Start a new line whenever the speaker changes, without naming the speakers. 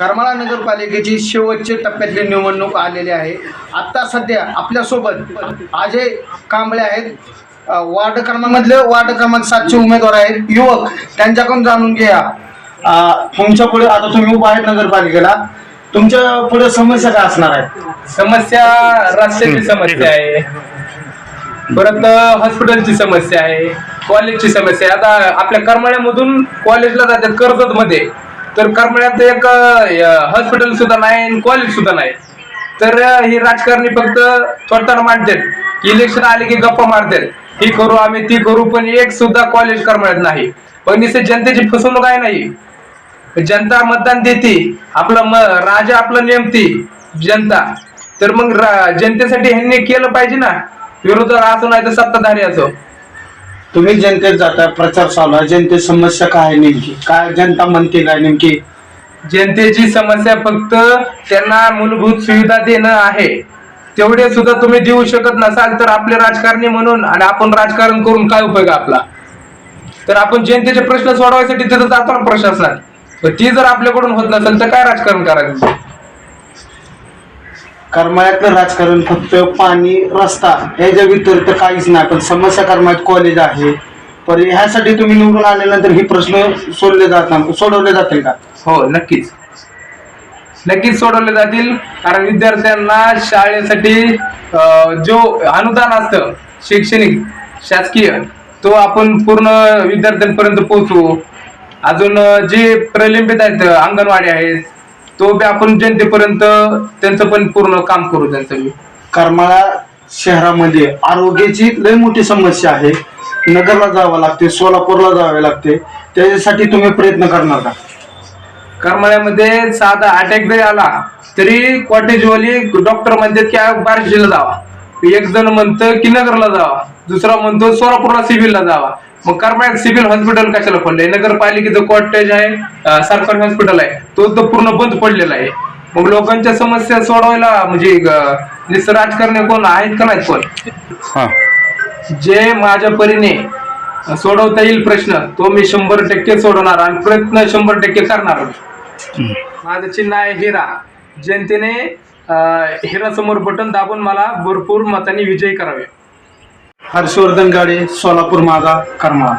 करमाळा नगरपालिकेची शेवटच्या टप्प्यातली निवडणूक आलेली आहे. आत्ता सध्या आपल्यासोबत अजय कांबळे आहेत. वार्ड क्रमांकामधले वार्ड क्रमांक सातचे उमेदवार आहेत. युवक त्यांच्याकडून जाणून घ्या तुमच्यापुढे आता तुम्ही उभा आहेत नगरपालिकेला. तुमच्यापुढे समस्या काय असणार आहेत?
समस्या रस्त्याची समस्या आहे. परत हॉस्पिटलची समस्या आहे. कॉलेजची समस्या आहे. आता आपल्या करमाळ्यामधून कॉलेजला जातात कर्जत मध्ये तर करमाळ्यात एक हॉस्पिटल सुद्धा नाही आणि कॉलेज सुद्धा नाही. तर ही राजकारणी फक्त थोडताना मांडतात. इलेक्शन आले की गप्पा मारतात. ही करू आम्ही ती करू पण एक सुद्धा कॉलेज करमाळ्यात नाही. पण नुसते जनतेची फसवणूक आहे नाही जनता मतदान देते. आपलं म राजा आपलं नेमती जनता. तर मग रा- जनतेसाठी ह्यांनी केलं पाहिजे ना. विरोधक असो नाही तर सत्ताधारी असो.
तुम्ही जनतेत जाता प्रचार चालू आहे. जनतेची समस्या काय आहे नेमकी? काय जनता म्हणते काय नेमकी?
जनतेची समस्या फक्त त्यांना मूलभूत सुविधा देणं आहे. तेवढे सुद्धा तुम्ही देऊ शकत नसाल तर आपले राजकारणी म्हणून आणि आपण राजकारण करून काय उपयोग आपला? तर आपण जनतेचे प्रश्न सोडवायसाठी तिथं जातो ना प्रशासनात पण ती जर आपल्याकडून होत नसेल तर काय राजकारण करायचं?
करमाळ्यातलं राजकारण फक्त पाणी रस्ता याच्या व्यतिरिक्त काहीच नाही. पण समस्या करमाळ्यात कॉलेज आहे. पर ह्यासाठी तुम्ही निवडून आल्यानंतर हे प्रश्न सोडले जातात सोडवले जातील का?
हो नक्कीच. नक्कीच सोडवले जातील. कारण विद्यार्थ्यांना शाळेसाठी जो अनुदान असतं शैक्षणिक शासकीय तो आपण पूर्ण विद्यार्थ्यांपर्यंत पोहोचवू. अजून जे प्रलंबित आहेत अंगणवाडी आहेत तो बी आपण जनतेपर्यंत त्यांचं पण पूर्ण काम करू त्यांचं बी.
करमाळा शहरामध्ये आरोग्याची लय मोठी समस्या आहे. नगरला जावं लागते सोलापूरला जावे लागते. त्याच्यासाठी तुम्ही प्रयत्न करणार का?
करमाळ्यामध्ये साधा अटॅक जरी आला तरी कॉटेजवाली डॉक्टर म्हणतात की बार्शीला जावा. एक जण म्हणतं की नगरला जावा. दुसरा म्हणतो सोलापूरला सिव्हिलला जावा. मग करमाळ्यात सिव्हिल हॉस्पिटल कशाला पडलंय? नगरपालिकेचं कॉटेज आहे सरकारी हॉस्पिटल आहे तो तर पूर्ण बंद पडलेला आहे. मग लोकांच्या समस्या सोडवायला म्हणजे नुसतं राजकारणी कोण आहेत का नाहीत कोण?
हां.
जे माझ्या परीने सोडवता येईल प्रश्न तो मी शंभर टक्के सोडवणार आणि प्रयत्न शंभर टक्के करणार माझं चिन्ह आहे हिरा. जनतेने हिरा समोर बटन दाबून मला भरपूर मतांनी विजयी करावे.
हर्षवर्धन गाडे सोलापूर माझा करमाळा.